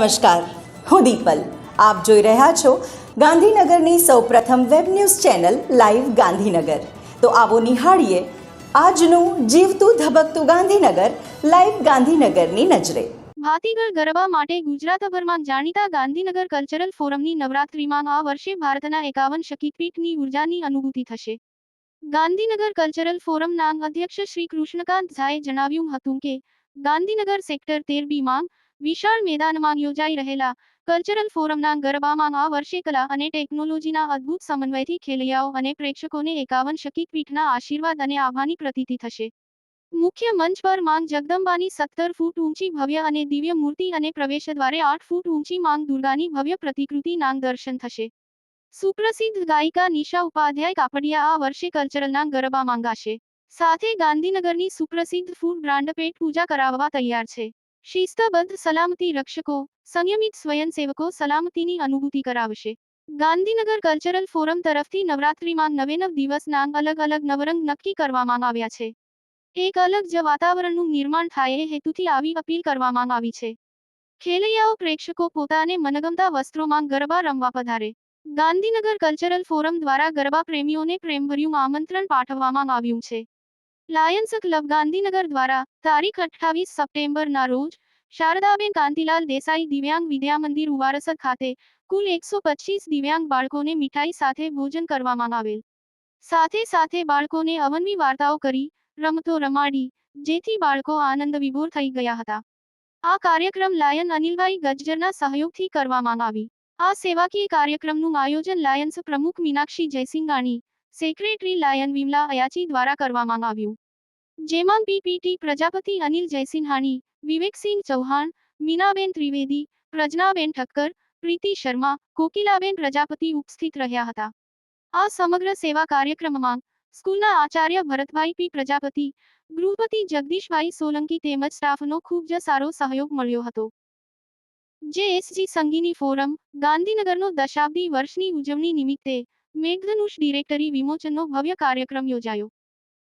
નમસ્કાર, હું દીપલ. આપ જોઈ રહ્યા છો ગાંધીનગરની સૌપ્રથમ web news channel live Gandhinagar. તો આવો નિહાળીએ આજનું જીવતું ધબકતું ગાંધીનગર, લાઈવ ગાંધીનગરની નજરે. ભાતીગળ ગરબા માટે ગુજરાતભરમાં જાણીતા ગાંધીનગર કલ્ચરલ ફોરમની નવરાત્રિમાં આ વર્ષે ભારતના એકાવન શક્તિપીઠની ઉર્જાની અનુભૂતિ થશે. ગાંધીનગર કલ્ચરલ ફોરમના અધ્યક્ષ શ્રી કૃષ્ણકાંત ઝાએ જણાવ્યું હતું કે, ગાંધીનગર સેક્ટર તેર બીમાં વિશાળ મેદાનમાં યોજાઈ રહેલા કલ્ચરલ ફોરમના ગરબામાં આ વર્ષે કલા અને ટેકનોલોજીના અદ્ભુત સમન્વયથી ખેલૈયાઓ અને પ્રેક્ષકોને એકાવન શક્તિપીઠના આશીર્વાદ અને આભાની પ્રતીતિ થશે. મુખ્ય મંચ પર માંગ જગદંબાની સત્તર ફૂટ ઊંચી ભવ્ય અને દિવ્ય મૂર્તિ અને પ્રવેશદ્વારે આઠ ફૂટ ઊંચી માંગ દુર્ગાની ભવ્ય પ્રતિકૃતિ નાંગ દર્શન થશે. સુપ્રસિદ્ધ ગાયિકા નિશા ઉપાધ્યાય કાપડિયા આ વર્ષે કલ્ચરલના ગરબા માંગાશે. સાથે ગાંધીનગરની સુપ્રસિદ્ધ ફૂડ બ્રાન્ડ પેટ પૂજા કરાવવા તૈયાર છે. શિસ્તબદ્ધ સલામતી રક્ષકો, સંયમિત સ્વયંસેવકો સલામતીની અનુભૂતિ કરાવશે. ગાંધીનગર કલ્ચરલ ફોરમ તરફથી નવરાત્રિમાં નવે નવ દિવસના અલગ અલગ નવરંગ નક્કી કરવામાં આવ્યા છે. એક અલગ જ વાતાવરણનું નિર્માણ થાય એ હેતુથી આવી અપીલ કરવામાં આવી છે. ખેલૈયાઓ પ્રેક્ષકો પોતાને મનગમતા વસ્ત્રોમાં ગરબા રમવા પધારે. ગાંધીનગર કલ્ચરલ ફોરમ દ્વારા ગરબા પ્રેમીઓને પ્રેમભર્યું આમંત્રણ પાઠવવામાં આવ્યું છે. લાયન્સ ક્લબ ગાંધીનગર દ્વારા તારીખ અઠ્ઠાવીસ સપ્ટેમ્બરના રોજ શારદાબેન કાંતિલાલ દેસાઈ દિવ્યાંગ વિદ્યા મંદિર ઉવારસદ ખાતે કુલ એકસો પચીસ દિવ્યાંગ બાળકોને મીઠાઈ સાથે ભોજન કરવામાં આવેલ. સાથે સાથે બાળકોને અવનવી વાર્તાઓ કરી, રમતો રમાડી, જેથી બાળકો આનંદ વિભોર થઈ ગયા હતા. આ કાર્યક્રમ લાયન અનિલભાઈ ગજ્જરના સહયોગથી કરવામાં આવી. આ સેવાકીય કાર્યક્રમનું આયોજન લાયન્સ પ્રમુખ મીનાક્ષી જયસિંગાણી સેક્રેટરી લાયન વિમલા અયાચી દ્વારા કરવામાં આવ્યું. જેમાં પીપીટી પ્રજાપતિ અનિલ જયસિંહાણી, વિવેકસિંહ ચૌહાણ, મીનાબેન ત્રિવેદી, પ્રજ્ઞાબેન ઠક્કર, પ્રીતિ શર્મા, કોકિલાબેન પ્રજાપતિ ઉપસ્થિત રહ્યા હતા. આ સમગ્ર સેવા કાર્યક્રમમાં સ્કૂલના આચાર્ય ભરતભાઈ પી પ્રજાપતિ, ગૃહપતિ જગદીશભાઈ સોલંકી તેમજ સ્ટાફનો ખૂબ જ સારો સહયોગ મળ્યો હતો. જે એસજી સંગીની ફોરમ ગાંધીનગરનો દશાબ્દી વર્ષની ઉજવણી નિમિત્તે મેઘધનુષ ડિરેક્ટરી વિમોચનનો ભવ્ય કાર્યક્રમ યોજાયો.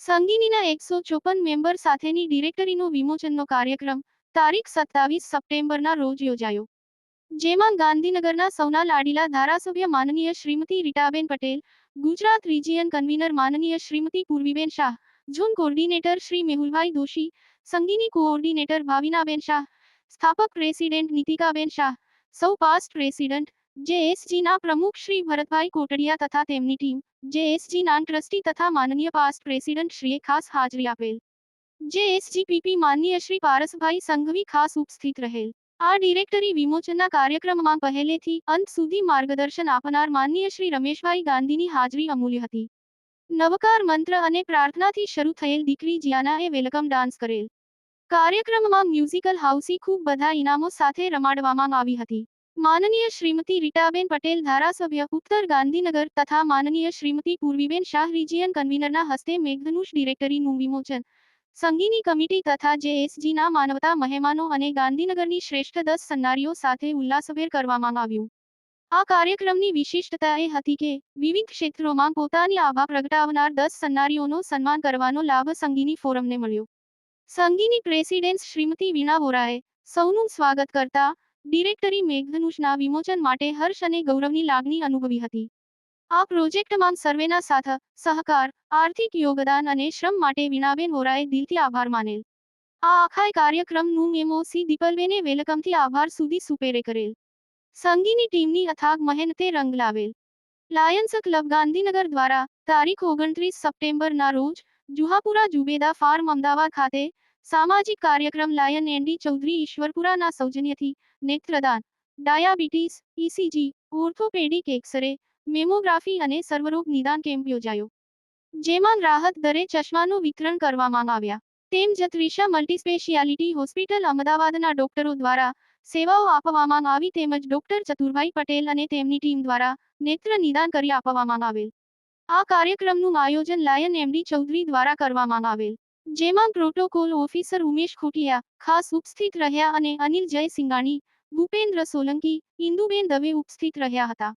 સંગીનીના એકસો ચોપન મેમ્બર સાથેની ડિરેક્ટરીનો વિમોચનનો કાર્યક્રમ તારીખ સત્તાવીસ સપ્ટેમ્બરના રોજ યોજાયો. જેમાં ગાંધીનગરના સૌના લાડીલા ધારાસભ્ય માનનીય શ્રીમતી રીટાબેન પટેલ, ગુજરાત રિજિયન કન્વીનર માનનીય Shrimati Purviben Shah, zone coordinator Shri Mehulbhai Doshi, Sangini coordinator Bhavinaben Shah, સ્થાપક પ્રેસિડેન્ટ નીતિકાબેન શાહ, સૌ પાસ્ટ પ્રેસિડન્ટ જેએસજીના પ્રમુખ શ્રી ભરતભાઈ કોટડિયા તથા તેમની ટીમ જેએસજીના ટ્રસ્ટી તથા માનનીય પાસ્ટ પ્રેસિડન્ટ ખાસ હાજરી આપેલ. જેએસજીપીપી માનનીય શ્રી પારસભાઈ સંઘવી ખાસ ઉપસ્થિત રહેલ. આ ડિરેક્ટરી વિમોચનના કાર્યક્રમમાં પહેલેથી અંત સુધી માર્ગદર્શન આપનાર માનનીય શ્રી રમેશભાઈ ગાંધીની હાજરી અમૂલ્ય હતી. નવકાર મંત્ર અને પ્રાર્થનાથી શરૂ થયેલ દીકરી જિયાનાએ વેલકમ ડાન્સ કરેલ. કાર્યક્રમમાં મ્યુઝિકલ હાઉસી ખૂબ બધા ઇનામો સાથે રમાડવામાં આવી હતી. માનનીય શ્રીમતી રીટાબેન પટેલ ધારાસભ્ય ઉત્તર ગાંધીનગર તથા માનનીય શ્રીમતી પૂર્વીબેન શાહ રિજિયન કન્વીનરના હસ્તે મેઘધનુષ ડિરેક્ટરીનું વિમોચન. સંગીની કમિટી તથા જેએસજીના માનવતા, મહેમાનો અને ગાંધીનગરની શ્રેષ્ઠ દસ સન્નારીઓ સાથે ઉલ્લાસભેર કરવામાં આવ્યું. આ કાર્યક્રમની વિશિષ્ટતા એ હતી કે, વિવિધ ક્ષેત્રોમાં પોતાની આભા પ્રગટાવનાર દસ સન્નારીઓનો સન્માન કરવાનો લાભ સંગીની ફોરમને મળ્યો. સંગીની પ્રેસિડેન્ટ શ્રીમતી વીણા વોરાએ સૌનું સ્વાગત કરતા ડિરેક્ટરી મેઘધનુષના વિમોચન માટે હર્ષ અને ગૌરવની લાગણી અનુભવી હતી. આ પ્રોજેક્ટમાં સર્વેના સાથ, સહકાર, આર્થિક યોગદાન અને શ્રમ માટે વીણાબેન વોરાએ દિલથી આભાર માનેલ. આ આખા કાર્યક્રમનું એમઓસી દીપલબેને વેલકમથી આભાર સુધી સુપેરે કરેલ. સંગીની ટીમની અથાગ મહેનતે રંગ લાવેલ. લાયન્સ ક્લબ ગાંધીનગર દ્વારા તારીખ ઓગણત્રીસ સપ્ટેમ્બરના રોજ જુહાપુરા જુબેદા ફાર્મ અમદાવાદ ખાતે સામાજિક કાર્યક્રમ લાયન એન્ડી ચૌધરી ઈશ્વરપુરાના સૌજન્યથી, નેત્રદાન, diabetes ECG orthopaedic x-ray, mammography અને સર્વરોગ નિદાન કેમ્પ યોજાયો. જેમાં રાહત દરે ચશ્માનું વિતરણ કરવામાં આવ્યા. તેમ જ મલ્ટીસ્પેશિયાલિટી હોસ્પિટલ અમદાવાદના ડોક્ટરો દ્વારા સેવાઓ આપવામાં આવી તેમજ ડોક્ટર ચતુરભાઈ પટેલ અને તેમની ટીમ દ્વારા નેત્ર નિદાન કરી આપવામાં આવેલ. આ કાર્યક્રમનું આયોજન લાયન એમડી ચૌધરી દ્વારા કરવામાં આવેલ. જેમાં પ્રોટોકોલ ઓફિસર ઉમેશ ખોટિયા, ખાસ ઉપસ્થિત રહ્યા અને અનિલ જય સિંગાણી ભૂપેન્દ્ર સોલંકી, ઇન્દુબેન દવે ઉપસ્થિત રહ્યા હતા.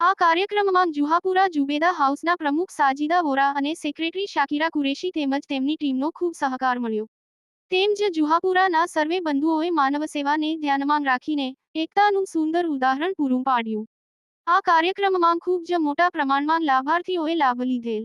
આ કાર્યક્રમમાં જુહાપુરા જુબેદા હાઉસના પ્રમુખ સાજીદા વોરા અને સેક્રેટરી શાકિરા કુરેશી તેમજ તેમની ટીમનો ખૂબ સહકાર મળ્યો. તેમજ જુહાપુરાના સર્વે બંધુઓએ માનવ સેવાને ધ્યાનમાં રાખીને એકતાનું સુંદર ઉદાહરણ પૂરું પાડ્યું. આ કાર્યક્રમમાં ખૂબ જ મોટા પ્રમાણમાં લાભાર્થીઓએ લાભ લીધેલ.